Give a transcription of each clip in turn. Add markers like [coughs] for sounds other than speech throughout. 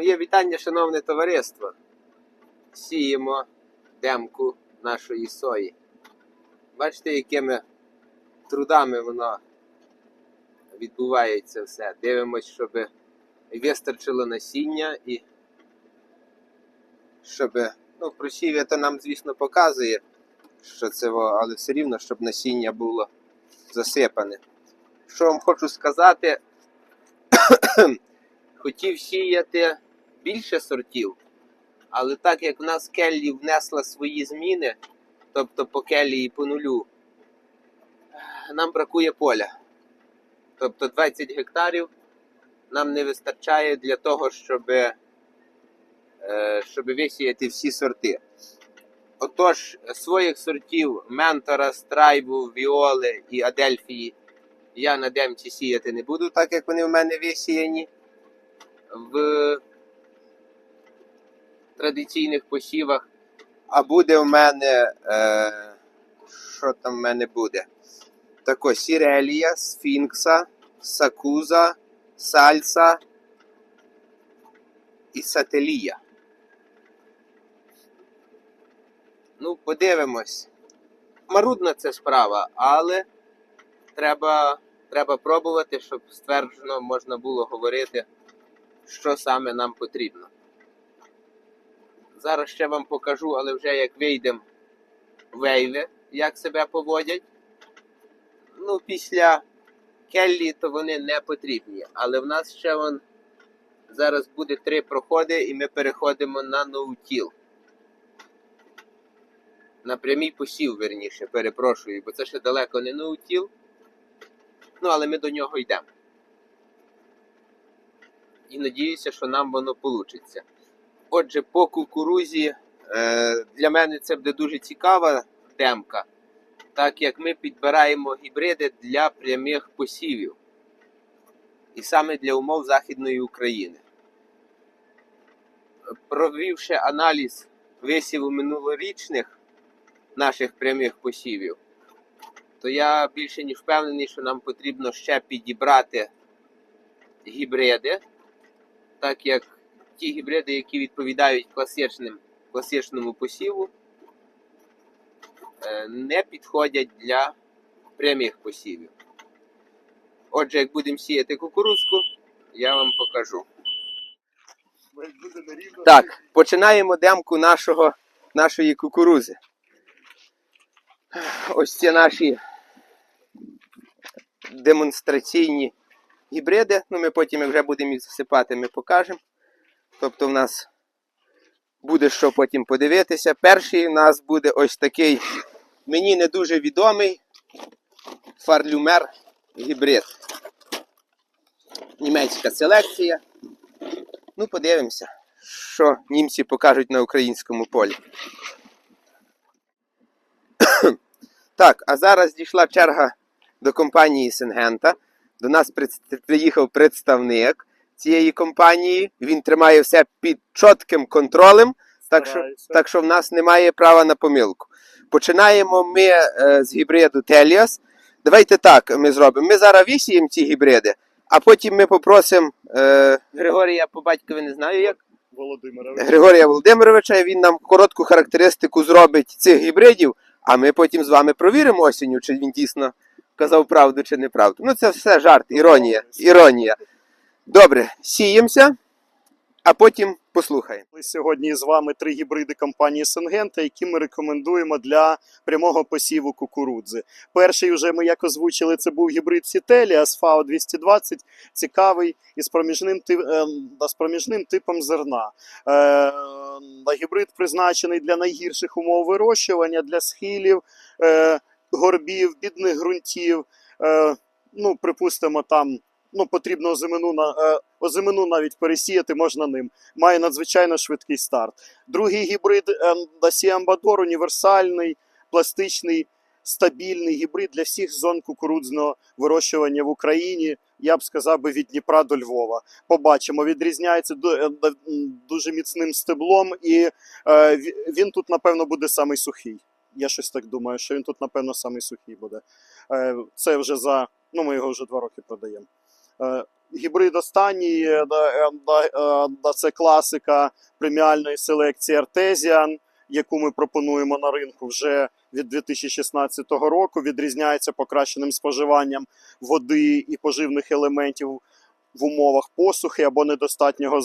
Моє вітання, шановне товариство. Сіємо демку нашої сої. Бачите, якими трудами воно відбувається все. Дивимось, щоб вистачило насіння і щоб, ну, просів'я то нам, звісно, показує, що це, але все рівно, щоб насіння було засипане. Що вам хочу сказати, [coughs] хотів сіяти більше сортів, але так як в нас Келлі внесла свої зміни, тобто по Келлі і по нулю, нам бракує поля. Тобто 20 гектарів нам не вистачає для того, щоб, е, щоб висіяти всі сорти. Отож, своїх сортів ментора, страйбу, віоли і адельфії я на демці сіяти не буду, так як вони в мене висіяні в традиційних посівах. А буде в мене. Е, що там в мене буде? Тако Сірелія, Сфінкса, Сакуза, Сальса і Сателія. Ну, подивимось. Марудна це справа, але треба, треба пробувати, щоб стверджено можна було говорити, що саме нам потрібно. Зараз ще вам покажу, але вже як вийдемо вейви, як себе поводять. Ну, після Келлі то вони не потрібні. Але в нас ще вон зараз буде три проходи, і ми переходимо на ноутіл. На прямий посів, верніше, перепрошую, бо це ще далеко не ноутіл. Ну, але ми до нього йдемо. І надіюся, що нам воно вийде. Отже, по кукурузі е, для мене це буде дуже цікава темка, так як ми підбираємо гібриди для прямих посівів. І саме для умов Західної України. Провівши аналіз висіву минулорічних наших прямих посівів, то я більше ніж впевнений, що нам потрібно ще підібрати гібриди, так як ті гібриди, які відповідають класичним, класичному посіву, е, не підходять для прямих посівів. Отже, як будемо сіяти кукурузку, я вам покажу. Так, починаємо демку нашого, нашої кукурузи. Ось ці наші демонстраційні гібриди. Ну, ми потім, як вже будемо їх засипати, ми покажемо. Тобто в нас буде що потім подивитися. Перший у нас буде ось такий мені не дуже відомий фарлюмер гібрид. Німецька селекція. Ну, подивимося, що німці покажуть на українському полі. [coughs] Так, а зараз дійшла черга до компанії Сингента. До нас приїхав представник цієї компанії. Він тримає все під чітким контролем, так що, так що в нас немає права на помилку. Починаємо ми е, з гібриду Теліас. Давайте так ми зробимо. Ми зараз висіємо ці гібриди, а потім ми попросимо е, Григорія по батькові не знаю як. Володимирович. Григорія Володимировича, він нам коротку характеристику зробить цих гібридів, а ми потім з вами провіримо осінню, чи він дійсно казав правду чи неправду. Ну, це все жарт, іронія. Іронія. Добре, сіємося, а потім послухаємо. Ми Сьогодні з вами три гібриди компанії Сингента, які ми рекомендуємо для прямого посіву кукурудзи. Перший вже ми як озвучили, це був гібрид Сітелі Асфао 220, цікавий із проміжним, е, з проміжним типом зерна. Е, гібрид призначений для найгірших умов вирощування, для схилів, е, горбів, бідних ґрунтів. Ну, припустимо, там ну, потрібно озимину, на, е, озимину навіть пересіяти можна ним має надзвичайно швидкий старт. Другий гібрид Dacia Ambador універсальний, пластичний, стабільний гібрид для всіх зон кукурудзного вирощування в Україні. Я б сказав би від Дніпра до Львова. Побачимо, відрізняється е, дуже міцним стеблом, і е, він тут, напевно, буде самий сухий. Я щось так думаю, що він тут, напевно, самий сухий буде. Е, Це вже за. Ну, ми його вже два роки продаємо. Е, гібрид останній, е, е, це класика преміальної селекції Artesian, яку ми пропонуємо на ринку вже від 2016 року. Відрізняється покращеним споживанням води і поживних елементів в умовах посухи або недостатнього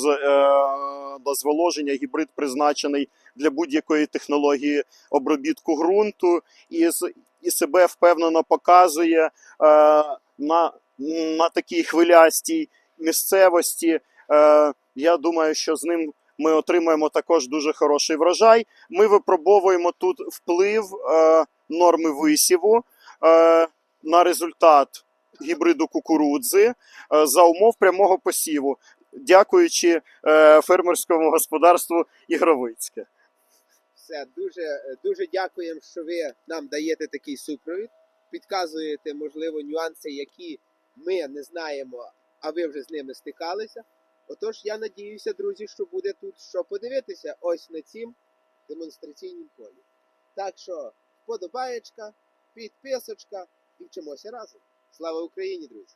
дозволоження. Гібрид призначений для будь-якої технології обробітку ґрунту і, і себе впевнено показує на, на такій хвилястій місцевості. Е, я думаю, що з ним ми отримаємо також дуже хороший врожай. Ми випробовуємо тут вплив е, норми висіву е, на результат гібриду кукурудзи е, за умов прямого посіву, дякуючи е, фермерському господарству Ігровицьке. Все, дуже, дуже дякуємо, що ви нам даєте такий супровід, підказуєте, можливо, нюанси, які ми не знаємо, а ви вже з ними стикалися. Отож, я надіюся, друзі, що буде тут що подивитися ось на цім демонстраційнім полі. Так що, вподобаєчка, підписочка і вчимося разом. Слава Україні, друзі!